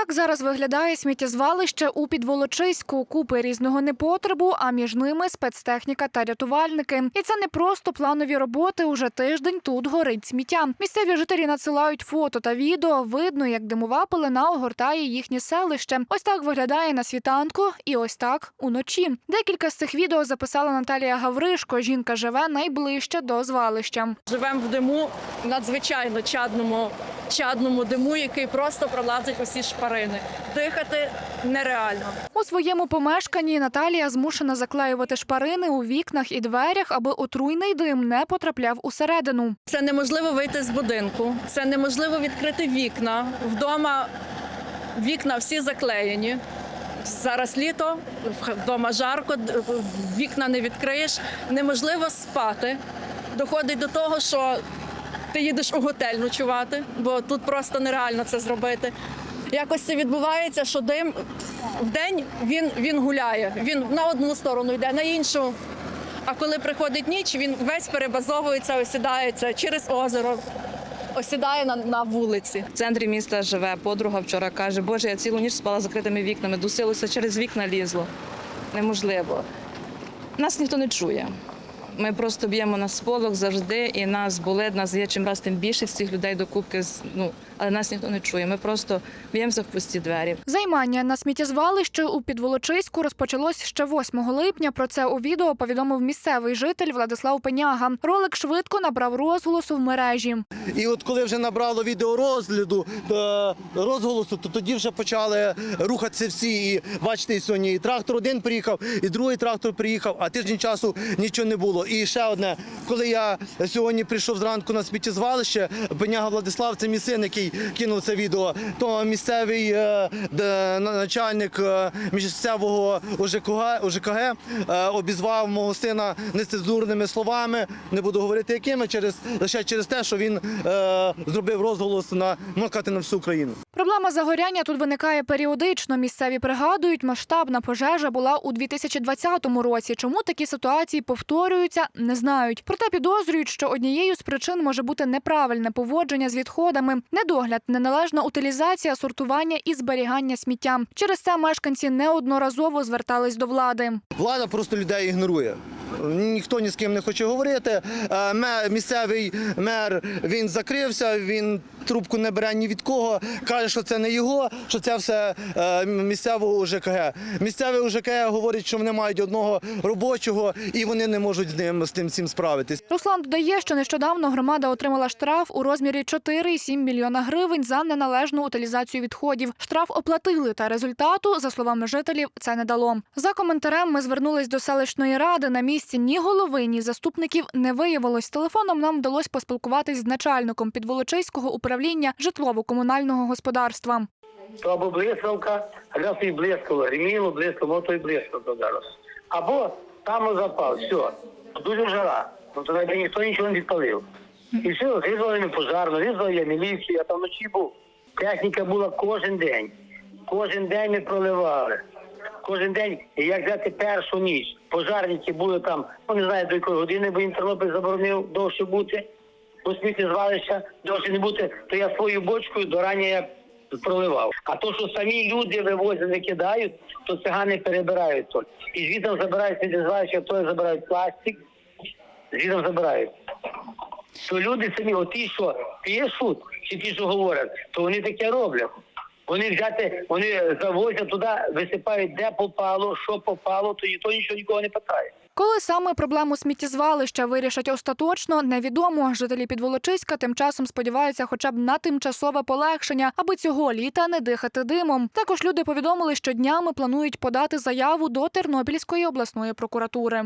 Так зараз виглядає сміттєзвалище у Підволочиську. Купи різного непотребу, а між ними спецтехніка та рятувальники. І це не просто планові роботи. Уже тиждень тут горить сміття. Місцеві жителі надсилають фото та відео. Видно, як димова пелена огортає їхнє селище. Ось так виглядає на світанку, і ось так уночі. Декілька з цих відео записала Наталія Гавришко. Жінка живе найближче до звалища. Живемо в диму надзвичайно чадному, чадному диму, який просто пролазить усі шпарини. Дихати нереально. У своєму помешканні Наталія змушена заклеювати шпарини у вікнах і дверях, аби отруйний дим не потрапляв усередину. Це неможливо вийти з будинку, це неможливо відкрити вікна. Вдома вікна всі заклеєні. Зараз літо, вдома жарко, вікна не відкриєш, неможливо спати. Доходить до того, що ти їдеш у готель ночувати, бо тут просто нереально це зробити. Якось це відбувається, що дим в день він, він гуляє. Він на одну сторону йде, на іншу. А коли приходить ніч, він весь перебазовується, осідається через озеро, осідає на, на вулиці. В центрі міста живе подруга вчора каже, Боже, я цілу ніч спала закритими вікнами, дусилося через вікна лізло. Неможливо. Нас ніхто не чує. Ми просто б'ємо на сполох завжди, і нас болить, нас є чим раз тим більше цих людей до кубки, ну, але нас ніхто не чує. Ми просто б'ємося в пусті двері. Займання на сміттєзвалищі у Підволочиську розпочалось ще 8 липня. Про це у відео повідомив місцевий житель Владислав Пеняга. Ролик швидко набрав розголосу в мережі. І от коли вже набрало відеорозгляду е, розголосу, то тоді вже почали рухатися всі. І бачите, і сьогодні і трактор один приїхав, і другий трактор приїхав, а тиждень часу нічого не було. І ще одне, коли я сьогодні прийшов зранку на сміттєзвалище, Пеняга Владислав, це мій син, який кинув це відео, то місцевий е, начальник е, місцевого ОЖКГ, е, обізвав мого сина нецензурними словами. Не буду говорити якими, через лише через те, що він зробив розголос на можна на всю Україну. Проблема загоряння тут виникає періодично. Місцеві пригадують, масштабна пожежа була у 2020 році. Чому такі ситуації повторюються, не знають. Проте підозрюють, що однією з причин може бути неправильне поводження з відходами, недогляд, неналежна утилізація, сортування і зберігання сміття. Через це мешканці неодноразово звертались до влади. Влада просто людей ігнорує. Ніхто ні з ким не хоче говорити. Е, Місцевий мер він закрився, він трубку не бере ні від кого. Каже, що це не його, що це все місцевого УЖКГ. Місцевий УЖКГ говорить, що вони мають одного робочого і вони не можуть з ним з тим всім справитись. Руслан додає, що нещодавно громада отримала штраф у розмірі 4,7 мільйона гривень за неналежну утилізацію відходів. Штраф оплатили, та результату, за словами жителів, це не дало. За коментарем ми звернулись до селищної ради. На місці ні голови, ні заступників не виявилось. Телефоном нам вдалося поспілкуватись з начальником підволочиського управління житлово-комунального господарства. або блискавка, а зараз і блискало, гриміло, блискало, ну то і блискавка зараз. Або там запав, все. Дуже жара. Ну то навіть ніхто нічого не відпалив. І все, зрізали ми пожарно, зрізали я міліцію, я там вночі був. Техніка була кожен день. Кожен день ми проливали. Кожен день, як взяти першу ніч, пожарники були там, ну не знаю до якої години, бо їм заборонив довше бути. У сміттєзвалища довше не бути, то я свою бочкою до рання проливав. А то, що самі люди вивозять, не кидають, то цигани перебирають то. І звідом забирають сміттєзвалища, то забирають пластик, звідом забирають. То люди самі, оті, що пишуть, чи ті, що говорять, то вони таке роблять. Вони взяти, вони завозять туди, висипають, де попало, що попало, то ніхто нічого нікого не питає. Коли саме проблему сміттєзвалища вирішать остаточно, невідомо. Жителі Підволочиська тим часом сподіваються хоча б на тимчасове полегшення, аби цього літа не дихати димом. Також люди повідомили, що днями планують подати заяву до Тернопільської обласної прокуратури.